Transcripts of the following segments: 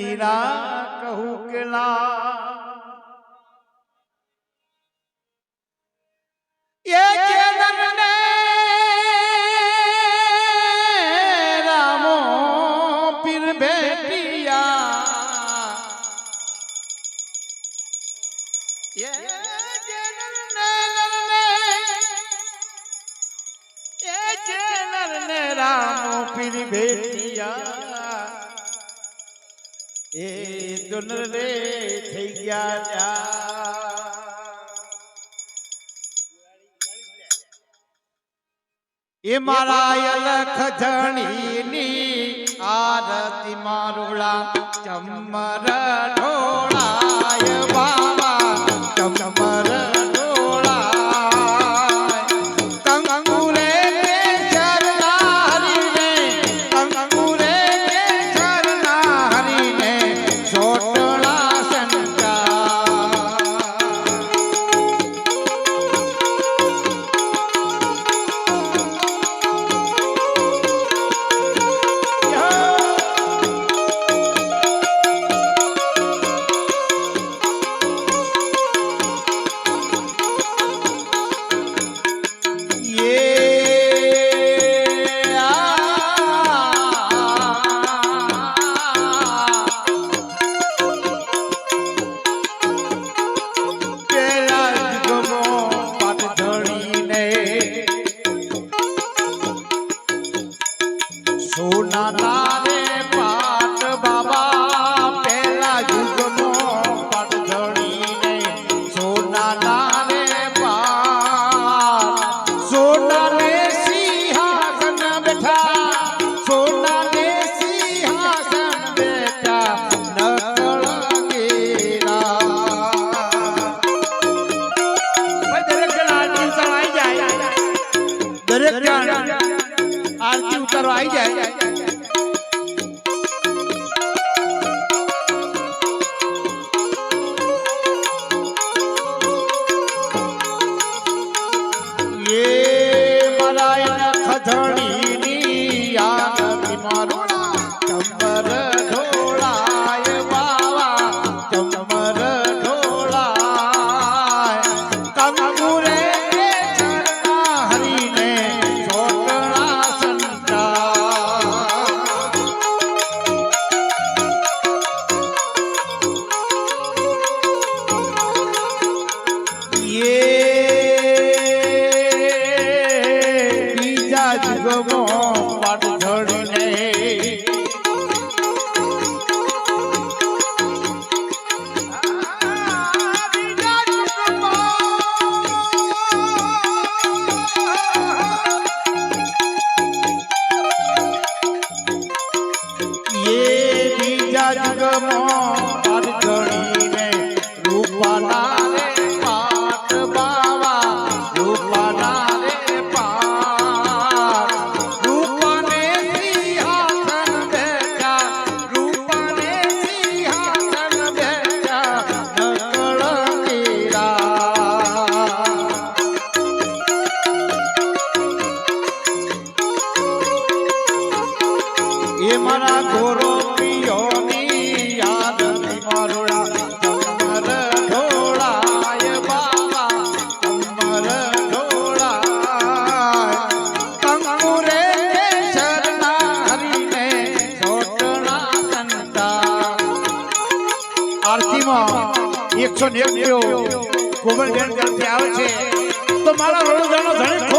મીરા કહું કે લા રામો પીર ભેટિયા. કેદરને રામો પીર ભેટિયા. એ દુન રે થઈ ગયા જા. એ મારા અલખ ધણીની આરતી મારુળા ચમર ઢોળાય જાય એ મારા ગોરો પિયોની યાદ મારોડા કમર ઢોળાય બાબા કમર ઢોળાય. કંકુરે શરણા હરીને છોટણા સંતા આરતીમાં એકસો ને એક દેવ આવે છે. તો મારા રણુજાનો ધણી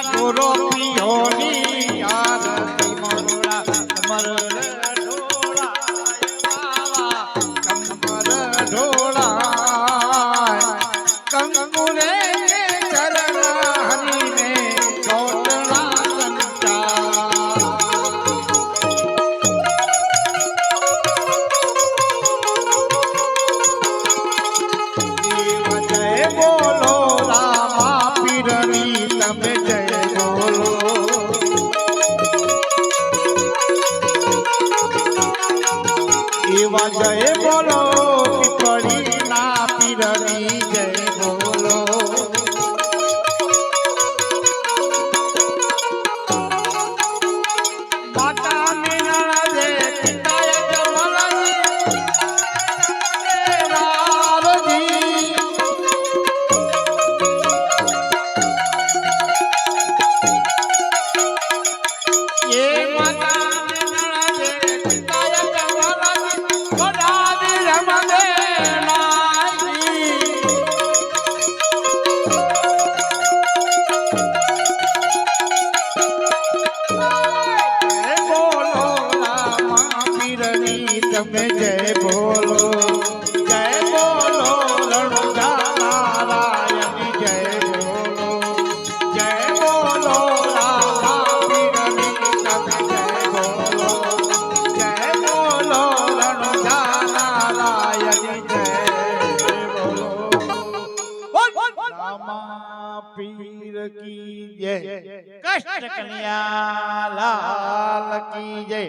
એ કન્યા લાલ કી જય.